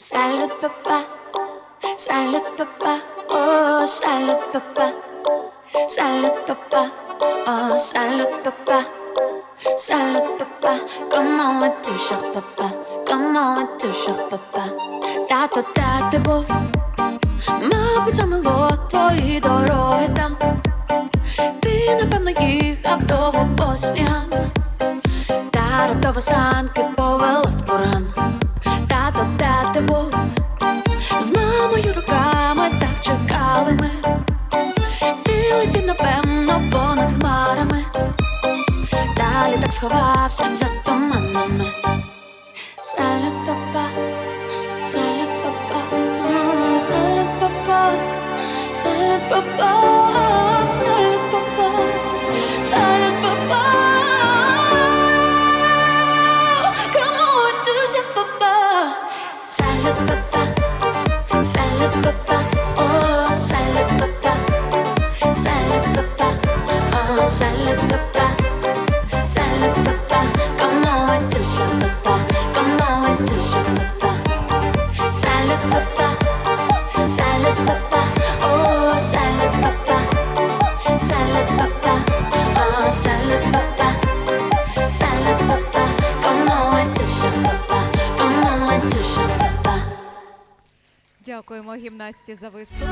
Salad papa, salad papa, oh salad papa, salad papa, oh salad papa, salad papa. Comment vas-tu, cher papa? Comment vas-tu, cher papa? Тато, ти був? Мабуть, замело твої дороги там. Ти, напевно, їхав довго по снігам. Та раптово санки чекали ми. Ти летів, напевно, понад хмарами. Далі так сховався за туманами. Салют, папа, салют, папа, салют, папа, салют, папа, салют, папа, салют, папа. Comment tu cher papa? Papa, oh salad papa, salad papa, oh salad papa. Salad papa, comment vas-tu cher papa? Comment vas-tu cher papa? Дякуємо гімнастці за виступ.